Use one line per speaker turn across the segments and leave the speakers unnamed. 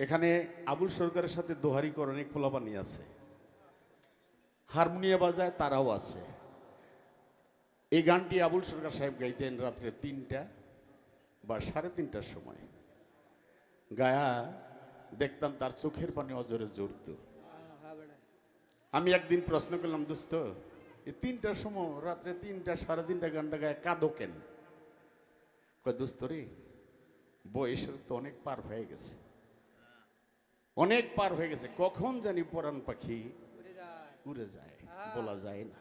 এখানে আবুল সরকারের সাথে দোহারি করে অনেক পোলাপানি আছে। হারমোনিয়া বাজায় তারাও আছে। এই গানটি আবুল সরকার সাহেব গাইতেন রাত্রে তিনটা বা সাড়ে তিনটার সময়। গায়া, দেখতাম তার চোখের পানি অজরে জড়ত আমি একদিন প্রশ্ন করলাম, দোস্ত, এই তিনটার সময়, রাত্রে তিনটা, সাড়ে তিনটা গানটা গায়ে কাঁদো কেন? দোস্ত রে, বয়সের তো অনেক পার হয়ে গেছে। অনেক পার হয়ে গেছে। কখন জানি পরাণ পাখি উড়ে যায়। বলা যায় না।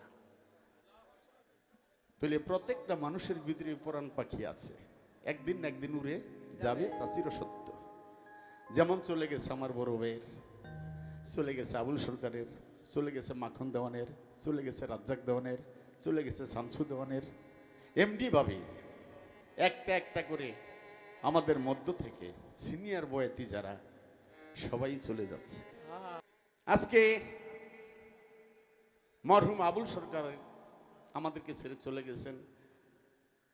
তাহলে প্রত্যেকটা মানুষের ভিতরে পরাণ পাখি আছে। একদিন না একদিন উড়ে যাবে। তা চিরসত্য। যেমন চলে গেছে আমার বড় ভাইয়ের চলে গেছে আবুল সরকারের চলে গেছে মাখন দেওয়ানের চলে গেছে রাজ্জাক দেওয়ানের চলে গেছে শামসু দেওয়ানের। এমডি ভাবে একটা একটা করে আমাদের মধ্য থেকে সিনিয়র বয়াতি যারা সবাই চলে যাচ্ছে। আজকে মরহুম আবুল সরকার আমাদেরকে ছেড়ে চলে গেছেন।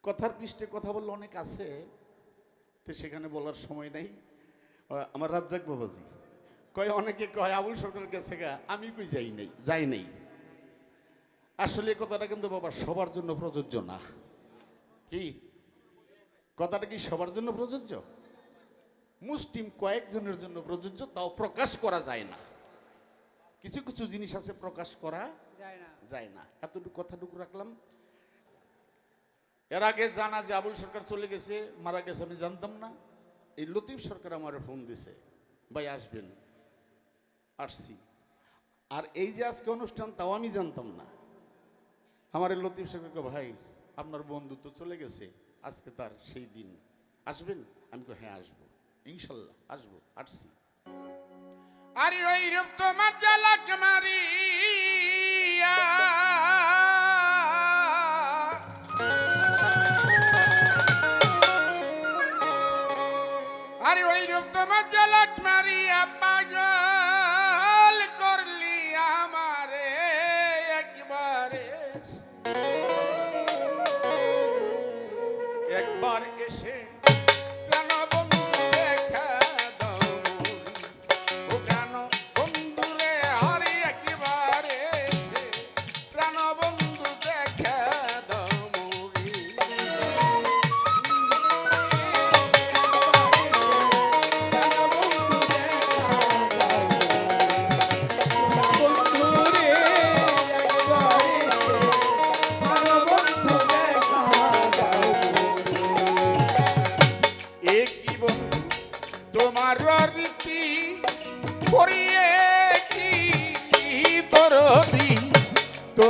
কথার পৃষ্ঠে কথা বললে অনেক আছে, তো সেখানে বলার সময় নাই। আমার রাজ্জাক বাবাজি কয়, অনেকে কয়, আবুল সরকারের কাছে আমি কই যাই নাই যাই নাই। আসলে কথাটা কিন্তু বাবা সবার জন্য প্রযোজ্য না। কি? কথাটা কি সবার জন্য প্রযোজ্য? মুসলিম কয়েকজনের জন্য প্রযোজ্য তাও প্রকাশ করা যায় না। কিছু কিছু জিনিস আছে প্রকাশ করা
যায় না।
এতটুকু কথাটুকু রাখলাম। এর আগে জানা যে আবুল সরকার চলে গেছে মারা গেছে আমি জানতাম না। এই লতিফ সরকার আমার ফোন দিছে ভাই আসবেন আসছি। আর এই যে আজকে অনুষ্ঠান তাও আমি জানতাম না। আমার এই লতিফ সরকারকে ভাই আপনার বন্ধু তো চলে গেছে আজকে তার সেই দিন। আসবেন? আমি হ্যাঁ আসব। ইনশাল্লাহ আসব আসছি।
আরে ওই রূপ তোমার ঝলক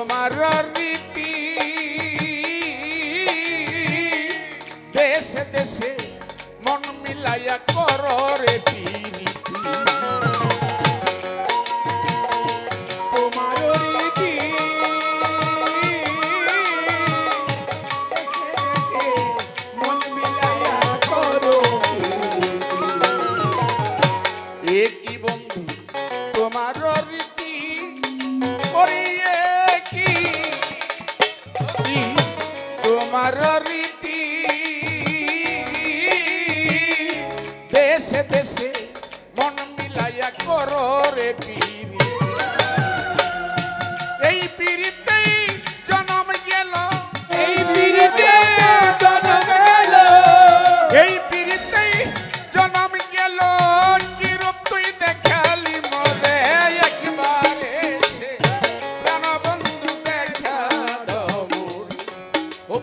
তোমার রীতি। দেশে দেশে মন মিলাইয়া কর রে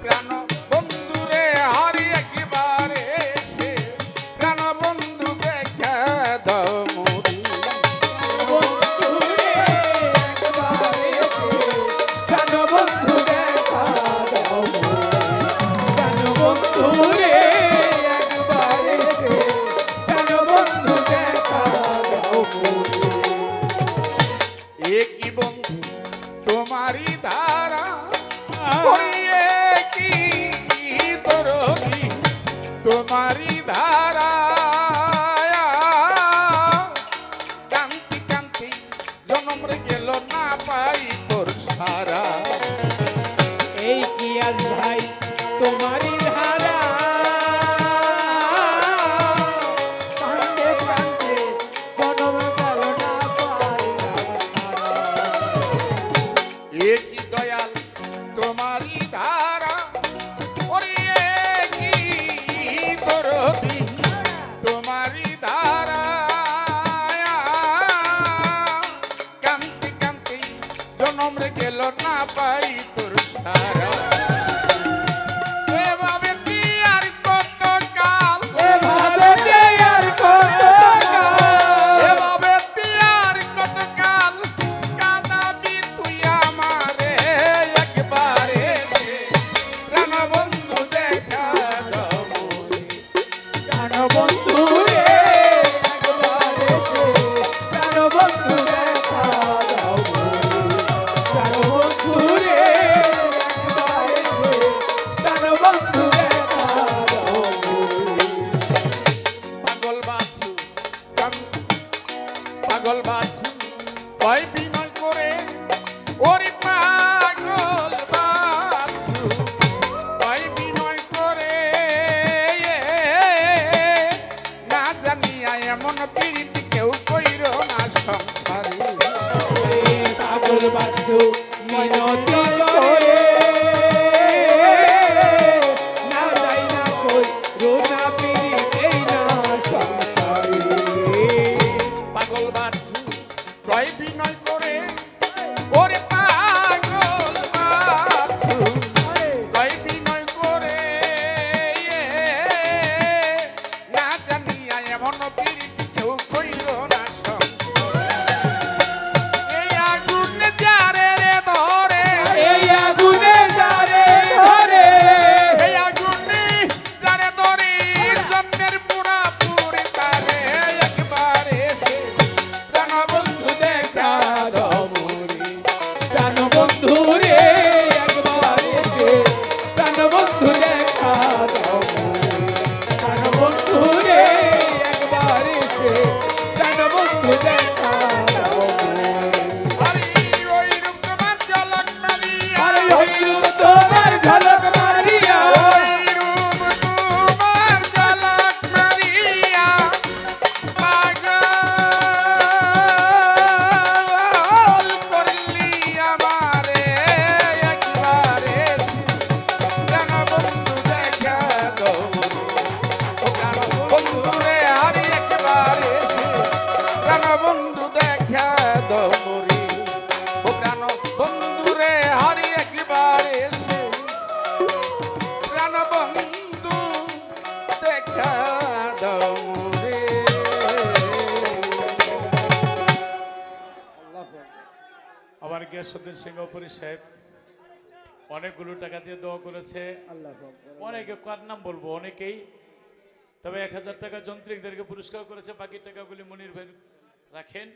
প্রাণ বন্ধুরে হারি একবারে প্রাণ বন্ধু দেখে দমুরি
প্রাণ
বন্ধু দেখা দমুরি
প্রাণ বন্ধুরে Maria. বন্ধু এমন নবীর Yeah. করি ও প্রাণ বন্ধুরে একবারে প্রাণ বন্ধু দেখা দাও রে
আবার গিয়াসুদ্দিন সিংহপুরি সাহেব। অনেকগুলো টাকা দিয়ে দোয়া করেছে। অনেকে কার নাম বলব? অনেকেই। তবে এক হাজার টাকা যন্ত্রিকদেরকে পুরস্কার করেছে। বাকি টাকাগুলি মনির ভাই রাখেন।